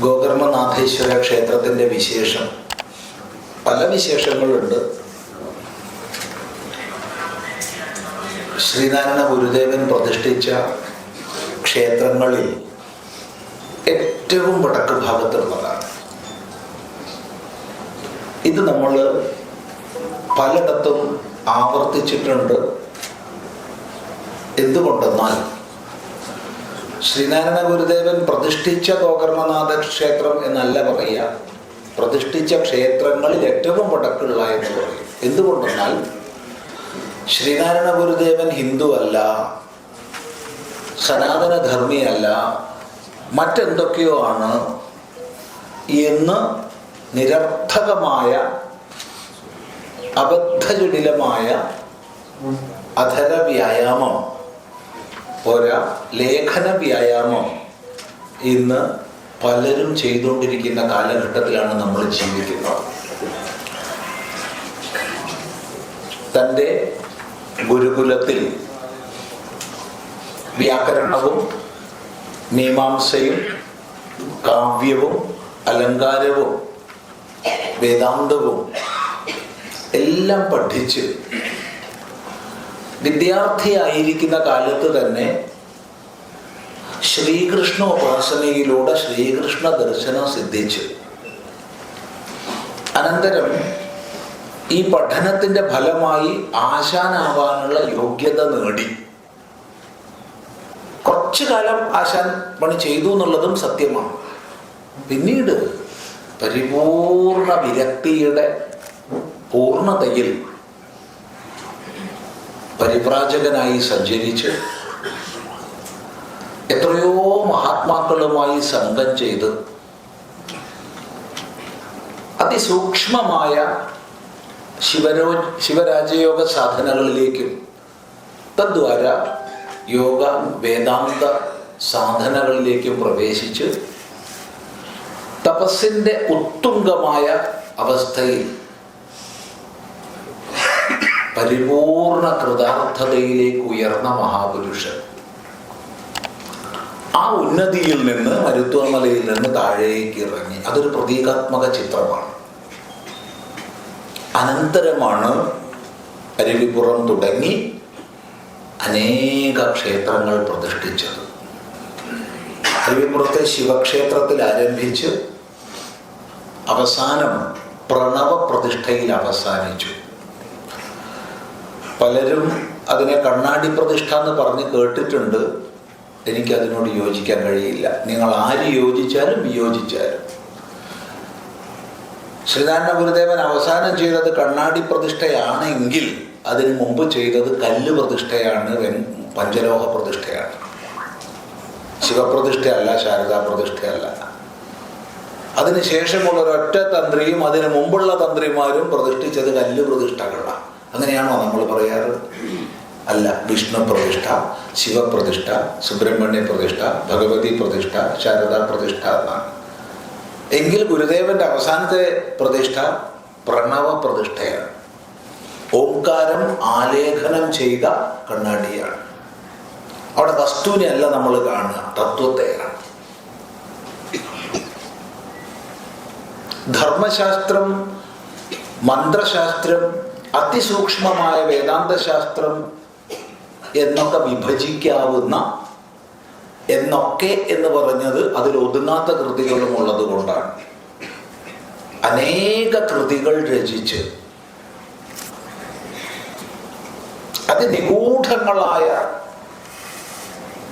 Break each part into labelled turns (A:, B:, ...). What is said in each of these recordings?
A: ഗോകർമ്മനാഥേശ്വര ക്ഷേത്രത്തിന്റെ വിശേഷം. പല വിശേഷങ്ങളുണ്ട്. ശ്രീനാരായണ ഗുരുദേവൻ പ്രതിഷ്ഠിച്ച ക്ഷേത്രങ്ങളിൽ ഏറ്റവും വടക്ക് ഭാഗത്തുള്ളതാണ്. ഇത് നമ്മൾ പലയിടത്തും ആവർത്തിച്ചിട്ടുണ്ട്. എന്തുകൊണ്ടെന്നാൽ ശ്രീനാരായണ ഗുരുദേവൻ പ്രതിഷ്ഠിച്ച ഗോകർണനാഥ ക്ഷേത്രം എന്നല്ല പറയുക. പ്രതിഷ്ഠിച്ച ക്ഷേത്രങ്ങളിൽ ഏറ്റവും വടക്കുള്ള എന്ന് പറയും. എന്തുകൊണ്ടെന്നാൽ ശ്രീനാരായണ ഗുരുദേവൻ ഹിന്ദു അല്ല സനാതനധർമ്മിയല്ല മറ്റെന്തൊക്കെയോ ആണ് എന്ന് നിരർത്ഥകമായ അബദ്ധജടിലമായ അധര വ്യായാമം പോരാ ലേഖന വ്യായാമം ഇന്ന് പലരും ചെയ്തുകൊണ്ടിരിക്കുന്ന കാലഘട്ടത്തിലാണ് നമ്മൾ ജീവിക്കുന്നത്. തന്റെ ഗുരുകുലത്തിൽ വ്യാകരണവും മീമാംസയും കാവ്യവും അലങ്കാരവും വേദാന്തവും എല്ലാം പഠിച്ച് വിദ്യാർത്ഥിയായിരിക്കുന്ന കാലത്ത് തന്നെ ശ്രീകൃഷ്ണ ഉപാസനയിലൂടെ ശ്രീകൃഷ്ണ ദർശനം സിദ്ധിച്ചു. അനന്തരം ഈ പഠനത്തിന്റെ ഫലമായി ആശാനാവാനുള്ള യോഗ്യത നേടി. കുറച്ചു കാലം ആശാൻ പണി ചെയ്തു എന്നുള്ളതും സത്യമാണ്. പിന്നീട് പരിപൂർണ വിരക്തിയുടെ പൂർണതയിൽ പരിപ്രാജകനായി സഞ്ചരിച്ച് എത്രയോ മഹാത്മാക്കളുമായി സംഘം ചെയ്ത് അതിസൂക്ഷ്മമായ ശിവരോ ശിവരാജയോഗ സാധനകളിലേക്കും തദ്വാര യോഗ വേദാന്ത സാധനകളിലേക്കും പ്രവേശിച്ച് തപസ്സിന്റെ ഉത്തുംഗമായ അവസ്ഥയിൽ പരിപൂർണ കൃതാർത്ഥതയിലേക്ക് ഉയർന്ന മഹാപുരുഷൻ. ആ ഉന്നതിയിൽ നിന്ന് മരുത്വമലയിൽ നിന്ന് താഴേക്ക് ഇറങ്ങി. അതൊരു പ്രതീകാത്മക ചിത്രമാണ്. അനന്തരമാണ് അരുവിപുറം തുടങ്ങി അനേക ക്ഷേത്രങ്ങൾ പ്രതിഷ്ഠിച്ചത്. അരുവിപുറത്തെ ശിവക്ഷേത്രത്തിൽ ആരംഭിച്ച് അവസാനം പ്രണവ പ്രതിഷ്ഠയിൽ അവസാനിച്ചു. പലരും അതിനെ കണ്ണാടി പ്രതിഷ്ഠ എന്ന് പറഞ്ഞ് കേട്ടിട്ടുണ്ട്. എനിക്കതിനോട് യോജിക്കാൻ കഴിയില്ല. നിങ്ങൾ ആര് യോജിച്ചാലും വിയോജിച്ചാലും. ശ്രീനാരായണ ഗുരുദേവൻ അവസാനം ചെയ്തത് കണ്ണാടി പ്രതിഷ്ഠയാണെങ്കിൽ അതിനു മുമ്പ് ചെയ്തത് കല്ല് പ്രതിഷ്ഠയാണ് പഞ്ചലോഹ പ്രതിഷ്ഠയാണ്. ശിവപ്രതിഷ്ഠയല്ല ശാരദാ പ്രതിഷ്ഠയല്ല. അതിനുശേഷമുള്ള ഒരൊറ്റ തന്ത്രിയും അതിനു മുമ്പുള്ള തന്ത്രിമാരും പ്രതിഷ്ഠിച്ചത് കല്ല് പ്രതിഷ്ഠകളാണ്. അങ്ങനെയാണോ നമ്മൾ പറയാറ്? അല്ല വിഷ്ണു പ്രതിഷ്ഠ ശിവപ്രതിഷ്ഠ സുബ്രഹ്മണ്യ പ്രതിഷ്ഠ ഭഗവതി പ്രതിഷ്ഠ ശാരദാ പ്രതിഷ്ഠ എന്നാണ്. എങ്കിൽ ഗുരുദേവന്റെ അവസാനത്തെ പ്രതിഷ്ഠ പ്രണവ പ്രതിഷ്ഠയാണ്. ഓംകാരം ആലേഖനം ചെയ്ത കണ്ണാടിയാണ്. അവിടെ വസ്തുവിനെ അല്ല നമ്മൾ കാണുക തത്വത്തെയാണ്. ധർമ്മശാസ്ത്രം മന്ത്രശാസ്ത്രം അതിസൂക്ഷ്മമായ വേദാന്തശാസ്ത്രം എന്നൊക്കെ വിഭജിക്കാവുന്ന എന്നൊക്കെ എന്ന് പറഞ്ഞത് അതിൽ ഒതുങ്ങാത്ത കൃതികളും ഉള്ളത് കൊണ്ടാണ്. അനേക കൃതികൾ രചിച്ച് അതിനിഗൂഢങ്ങളായ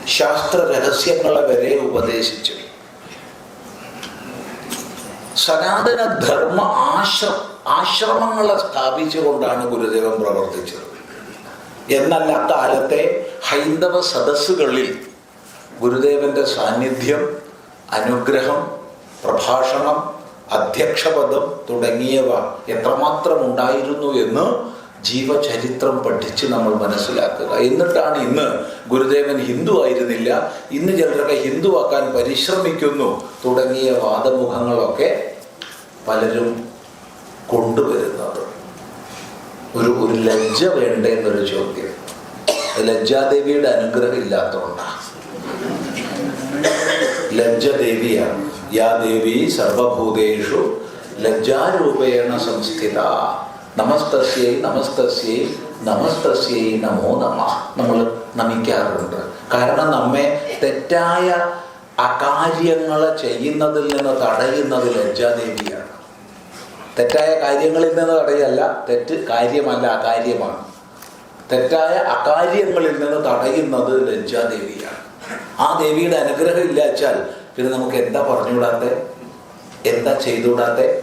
A: ശാസ്ത്ര രഹസ്യങ്ങളെ വരെ ഉപദേശിച്ചു. സനാതന ധർമ്മ ആശ്ര ആശ്രമങ്ങളെ സ്ഥാപിച്ചുകൊണ്ടാണ് ഗുരുദേവൻ പ്രവർത്തിച്ചത്. എന്നല്ല കാലത്തെ ഹൈന്ദവ സദസ്സുകളിൽ ഗുരുദേവന്റെ സാന്നിധ്യം അനുഗ്രഹം പ്രഭാഷണം അധ്യക്ഷപദം തുടങ്ങിയവ എത്രമാത്രം ഉണ്ടായിരുന്നു എന്ന് ജീവചരിത്രം പഠിച്ച് നമ്മൾ മനസ്സിലാക്കുക. എന്നിട്ടാണ് ഇന്ന് ഗുരുദേവൻ ഹിന്ദു ആയിരുന്നില്ല. ഇന്ന് ചിലരൊക്കെ ഹിന്ദുവാക്കാൻ പരിശ്രമിക്കുന്നു. തുടങ്ങിയ വാദമുഖങ്ങളൊക്കെ പലരും കൊണ്ടുവരുന്നത്. ഒരു ഒരു ലജ്ജ വേണ്ടേ എന്നൊരു ചോദ്യം. ലജ്ജാദേവിയുടെ അനുഗ്രഹം ഇല്ലാത്തതുകൊണ്ടാണ് ലജ്ജ ദേവിയാണ് യാ ദേവി സർവഭൂതേഷു ലജ്ജാരൂപേണ സംസ്ഥിത. നമസ്തസ്യൈ നമസ്തസ്യൈ നമസ്തസ്യൈ നമോ നമ. നമ്മൾ നമിക്കാറുണ്ട്. കാരണം നമ്മെ തെറ്റായ അകാര്യങ്ങൾ ചെയ്യുന്നതിൽ നിന്ന് തടയുന്നത് ലജ്ജാദേവിയാണ്. തെറ്റായ കാര്യങ്ങളിൽ നിന്ന് തടയല്ല തെറ്റ് കാര്യമല്ല അകാര്യമാണ്. തെറ്റായ അകാര്യങ്ങളിൽ നിന്ന് തടയുന്നത് ലജ്ജാദേവിയാണ് ആ ദേവിയുടെ അനുഗ്രഹം ഇല്ലാച്ചാൽ പിന്നെ നമുക്ക് എന്താ പറഞ്ഞുകൂടാത്തെ? എന്താ ചെയ്തുകൂടാത്തെ?